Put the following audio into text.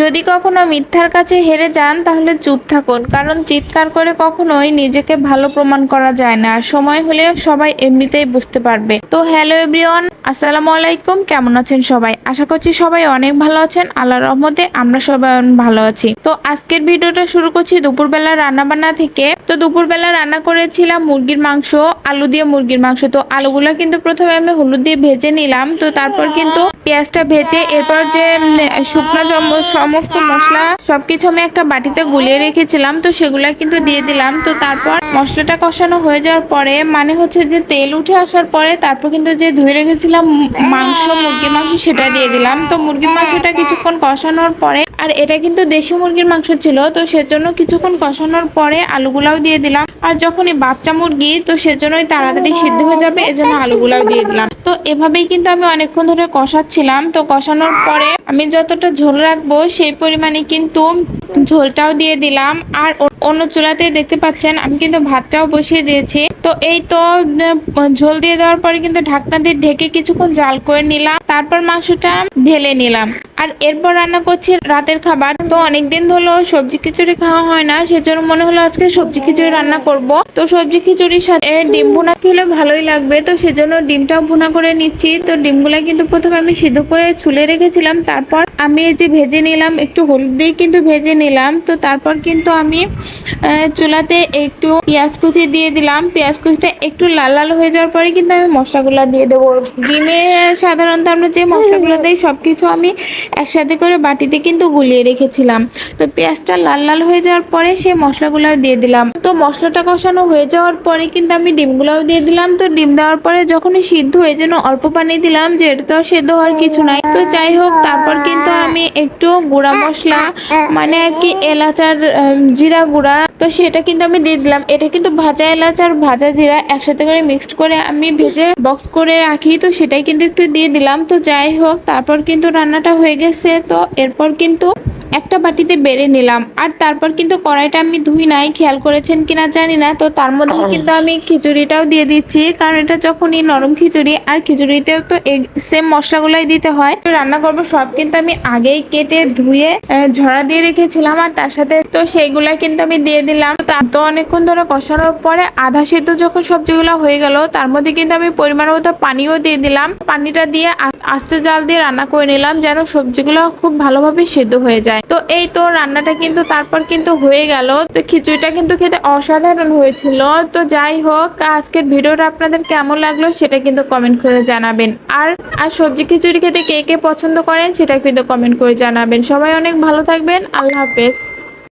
যদি কখনো মিথ্যার কাছে হেরে যান, তাহলে চুপ থাকুন। কারণ চিৎকার করে কখনোই নিজেকে ভালো প্রমাণ করা যায় না। সময় হলে সবাই এমনিতেই বুঝতে পারবে। তো হ্যালো এভরিওয়ান, আসসালামু আলাইকুম। কেমন আছেন সবাই? আশা করছি সবাই অনেক ভালো আছেন। আল্লাহর রহমতে আমরা সবাই ভালো আছি। তো আজকের ভিডিওটা শুরু করছি দুপুরবেলা রান্না বান্না থেকে। তো দুপুরবেলা রান্না করেছিলাম মুরগির মাংস, আলু দিয়ে মুরগির মাংস। তো আলুগুলো কিন্তু প্রথমে আমি হলুদ দিয়ে ভেজে নিলাম। তো তারপর কিন্তু পেঁয়াজটা ভেজে এরপর যে শুকনো সমস্ত মশলা সবকিছু আমি একটা বাটিতে গুলিয়ে রেখেছিলাম, তো সেগুলা কিন্তু দিয়ে দিলাম। তো তারপর মশলাটা কষানো হয়ে যাওয়ার পরে মানে হচ্ছে যে তেল উঠে আসার পরে তারপর কিন্তু যে ধুয়ে রেখেছিলাম মাংস, মুরগির মাংস, সেটা দিয়ে দিলাম। তো মুরগির মাংসটা কিছুক্ষণ কষানোর পরে, আর এটা কিন্তু দেশি মুরগির মাংস ছিল, তো সেজন্য কিছুক্ষণ কষানোর পরে আলুগুলাও দিয়ে দিলাম। আর যখনই বাচ্চা মুরগি, তো সেজন্যই তাড়াতাড়ি সিদ্ধ হয়ে যাবে, এজন্য আলুগুলাও দিয়ে দিলাম। তো এভাবেই কিন্তু আমি অনেকক্ষণ ধরে কষাচ্ছিলাম। তো কষানোর পরে আমি যতটা ঝোল রাখব, সেই পরিমাণে কিন্তু ঝোলটাও দিয়ে দিলাম। আর অন্য চুলাতে দেখতে পাচ্ছেন, আমি কিন্তু ভাতটাও বসিয়ে দিয়েছি। তো এই তো ঝোল দিয়ে দেওয়ার পরে কিন্তু ঢাকনা দিয়ে ঢেকে কিছুক্ষণ জাল করে নিলাম। তারপর মাংসটা ঢেলে নিলাম। আর এরপর রান্না করছি রাতের খাবার। তো অনেকদিন হলো সবজি খিচুড়ি খাওয়া হয় না, সেজন্য মনে হলো আজকে সবজি খিচুড়ি রান্না করব। তো সবজি খিচুড়ির সাথে ডিম ভুনা খেলে ভালোই লাগবে। তো সেজন্য ডিমটাও ভুনা করে নিচ্ছি। তো ডিমগুলা কিন্তু প্রথমে আমি সিদ্ধ করে ছুলে রেখেছিলাম তারপর আমি এই যে ভেজে নিলাম, একটু হলুদ দিয়ে কিন্তু ভেজে নিলাম। তো তারপর কিন্তু আমি চুলাতে একটু পেঁয়াজ কুচি দিয়ে দিলাম। পেঁয়াজ কুচিটা একটু লাল লাল হয়ে যাওয়ার পরে কিন্তু আমি মশলাগুলো দিয়ে দেবো। ডিমে সাধারণত আমরা যে মশলাগুলো দিই সব কিছু আমি একসাথে করে বাটিতে কিন্তু গুলিয়ে রেখেছিলাম। তো পেঁয়াজটা লাল লাল হয়ে যাওয়ার পরে সেই মশলাগুলো দিয়ে দিলাম। তো মশলাটা কষানো হয়ে যাওয়ার পরে কিন্তু আমি ডিমগুলোও দিয়ে দিলাম। তো ডিম দেওয়ার পরে যখনই সিদ্ধ হয়ে যেন অল্প পানি দিলাম যে এটা তো সেদ্ধ হওয়ার কিছু নাই। তো যাই হোক, তারপর কিন্তু আমি একটু গুঁড়া মশলা মানে আর কি এলাচার জিরা গুঁড়া, তো সেটা কিন্তু আমি দিয়ে দিলাম। এটা কিন্তু ভাজা এলাচ আর ভাজা জিরা একসাথে করে মিক্সড করে আমি ভেজে বক্স করে রাখি, তো সেটাই কিন্তু একটু দিয়ে দিলাম। তো যাই হোক, তারপর কিন্তু রান্নাটা হয়ে গেছে। তো এরপর কিন্তু একটা বাটিতে বেড়ে নিলাম। আর তারপর কিন্তু কড়াইটা আমি ধুই নাই খেয়াল করেছেন কিনা জানি না। তো তার মধ্যে কিন্তু আমি খিচুড়িটাও দিয়ে দিচ্ছি কারণ এটা যখনই নরম খিচুড়ি আর খিচুড়িতেও তো সেম মশলাগুলাই দিতে হয়। তো রান্না করব সব কিন্তু আমি আগেই কেটে ধুয়ে ঝরা দিয়ে রেখেছিলাম আর তার সাথে তো সেইগুলা কিন্তু আমি দিয়ে দিলাম। তার তো অনেকক্ষণ ধরে কষানোর পরে আধা সেদ্ধ যখন সবজিগুলো হয়ে গেল তার মধ্যে কিন্তু আমি পরিমাণ মতো পানিও দিয়ে দিলাম। পানিটা দিয়ে আস্তে জাল দিয়ে রান্না করে নিলাম যেন সবজিগুলো খুব ভালোভাবে সেদ্ধ হয়ে যায়। তো এই তো রান্নাটা কিন্তু তারপর কিন্তু হয়ে গেল। তো খিচুড়িটা কিন্তু খেতে অসাধারণ হয়েছিল। তো যাই হোক, আজকের ভিডিওটা আপনাদের কেমন লাগল সেটা কিন্তু কমেন্ট করে জানাবেন। আর আর সবজি খিচুড়ি খেতে কে কে পছন্দ করেন সেটা কিন্তু কমেন্ট করে জানাবেন। সবাই অনেক ভালো থাকবেন। আল্লাহ হাফেজ।